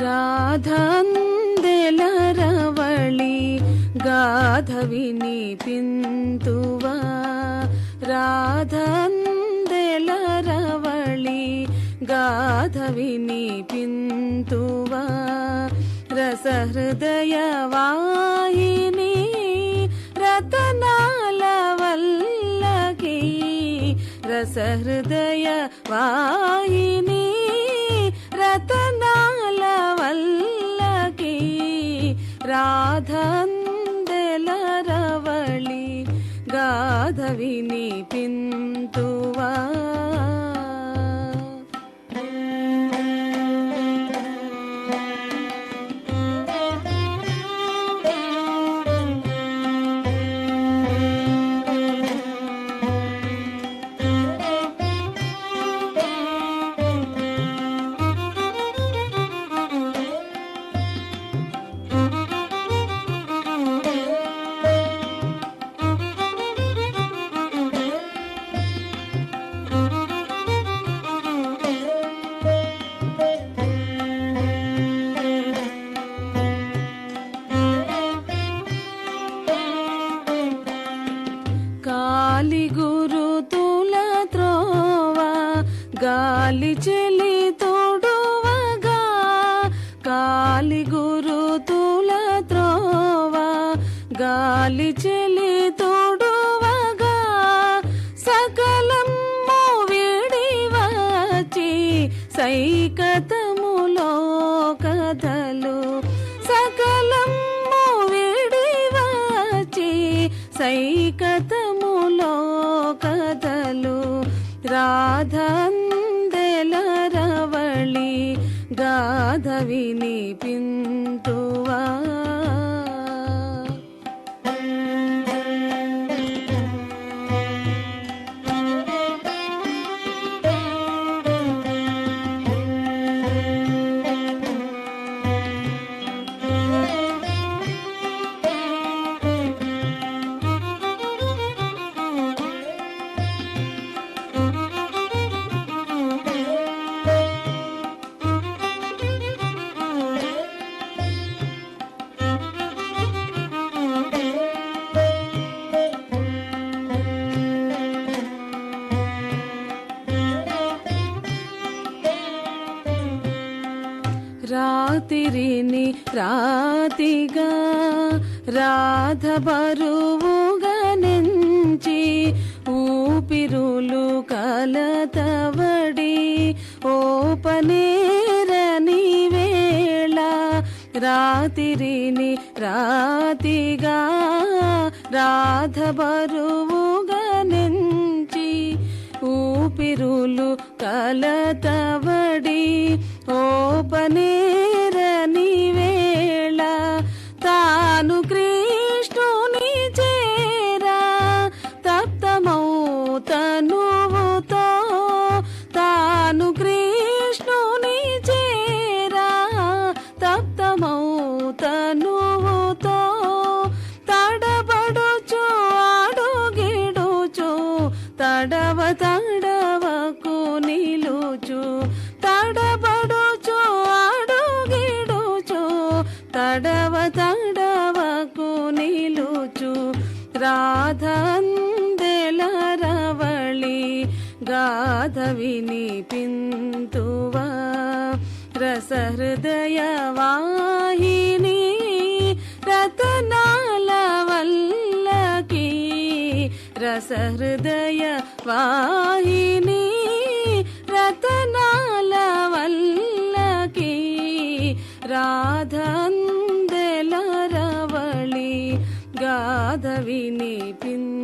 రాధందెల రవళి గాధ వినిపింతువ రాధందెల రవళి గాధ వినిపింతువ రసహృదయ వాహిని రతనాల వల్లకి రసహృదయ వాహిని రాధందెల రవళి గాధవిని పింతు గాలి చెలి తోడువగా కాలి గురు తుల త్రోవ గాలి చెలి తోడువగా సకలం విడి వచ్చి సైకతములో కథలు సకలం విడి వచ్చి సైకతములో గాధవిని రాతిరిని రాతిగా రాధ బరువుగా నెంచి ఊపిరులు కలతవడి ఓపనేరని వేళ రాతిరిని రాతిగా రాధ బరువుగా నెంచి ఊపిరులు కలతవడి నేరని వేళ తాను కృష్ణుని చేరా. తప్తమౌతను తాను కృష్ణుని చేరా. తప్తమౌతను తడబడుచు అడుగిడుచు తడవ తడవకు నిలుచు. తడవకు నిలుచు. రాధందెలరవళి గాధవిని పింతువా రసహృదయ వాహిని రతనాల వల్లకి రసహృదయ వాహిని రతనాల వల్లకి రాధన్ గాధవిని పిన్